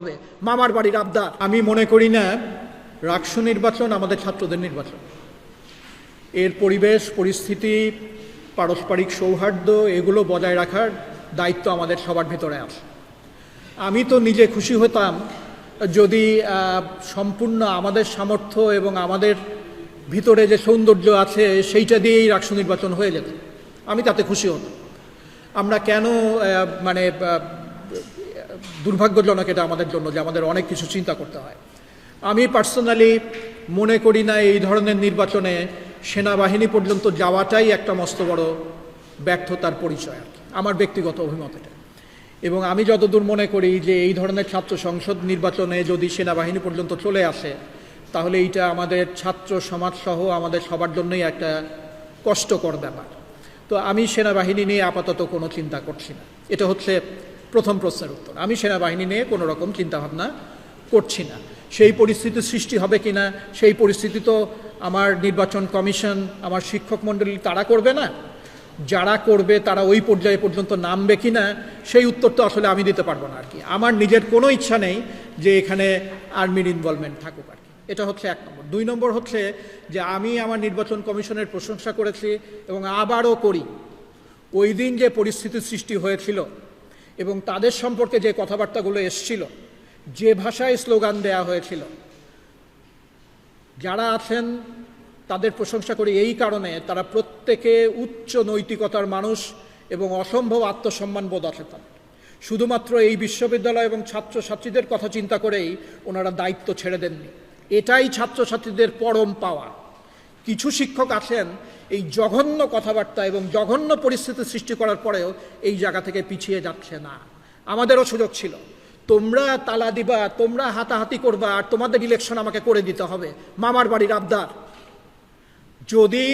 হবে। মামার বাড়ির আবদার। আমি মনে করি না রাকসু নির্বাচন আমাদের ছাত্রদের নির্বাচন। এর পরিবেশ, পরিস্থিতি, পারস্পরিক সৌহার্দ্য, এগুলো বজায় রাখার দায়িত্ব আমাদের সবার ভিতরে আছে। আমি তো নিজে খুশি হতাম যদি সম্পূর্ণ আমাদের সামর্থ্য এবং আমাদের ভিতরে যে সৌন্দর্য আছে, সেইটা দিয়েই রাকসু নির্বাচন হয়ে যেত। আমি তাতে খুশি হতাম। আমরা কেন মানে দুর্ভাগ্যজনক এটা আমাদের জন্য যে আমাদের অনেক কিছু চিন্তা করতে হয়। আমি পার্সোনালি মনে করি না এই ধরনের নির্বাচনে সেনাবাহিনী পর্যন্ত যাওয়াটাই একটা মস্ত বড় ব্যর্থতার পরিচয় আর আমার ব্যক্তিগত অভিমত এটা। এবং আমি যতদূর মনে করি যে এই ধরনের ছাত্র সংসদ নির্বাচনে যদি সেনাবাহিনী পর্যন্ত চলে আসে, তাহলে এইটা আমাদের ছাত্র সমাজ সহ আমাদের সবার জন্যই একটা কষ্টকর ব্যাপার। তো আমি সেনাবাহিনী নিয়ে আপাতত কোনো চিন্তা করছি না। এটা হচ্ছে প্রথম প্রশ্নের উত্তর। আমি সেনাবাহিনী নিয়ে কোনো রকম চিন্তাভাবনা করছি না। সেই পরিস্থিতি সৃষ্টি হবে কিনা, সেই পরিস্থিতি তো আমার নির্বাচন কমিশন, আমার শিক্ষক মণ্ডলী তারা করবে না। যারা করবে তারা ওই পর্যায়ে পর্যন্ত নামবে কিনা, সেই উত্তর তো আসলে আমি দিতে পারব না আর কি। আমার নিজের কোনো ইচ্ছা নেই যে এখানে আর্মির ইনভলভমেন্ট থাকুক আর কি। এটা হচ্ছে এক নম্বর। দুই নম্বর হচ্ছে যে আমি আমার নির্বাচন কমিশনের প্রশংসা করেছি এবং আবারও করি, ওই দিন যে পরিস্থিতির সৃষ্টি হয়েছিল এবং তাদের সম্পর্কে যে কথাবার্তাগুলো এসছিল, যে ভাষায় স্লোগান দেয়া হয়েছিল, যারা আছেন তাদের প্রশংসা করি এই কারণে তারা প্রত্যেকে উচ্চ নৈতিকতার মানুষ এবং অসম্ভব আত্মসম্মান বোধ তাদের। শুধুমাত্র এই বিশ্ববিদ্যালয় এবং ছাত্রছাত্রীদের কথা চিন্তা করেই ওনারা দায়িত্ব ছেড়ে দেননি। এটাই ছাত্রছাত্রীদের পরম পাওয়া। কিছু শিক্ষক আছেন এই জঘন্য কথাবার্তা এবং জঘন্য পরিস্থিতি সৃষ্টি করার পরেও এই জায়গা থেকে পিছিয়ে যাচ্ছে না। আমাদেরও সুযোগ ছিল। তোমরা তালা দিবা, তোমরা হাতাহাতি করবা, আর তোমাদের ইলেকশন আমাকে করে দিতে হবে। মামার বাড়ির আবদার। যদি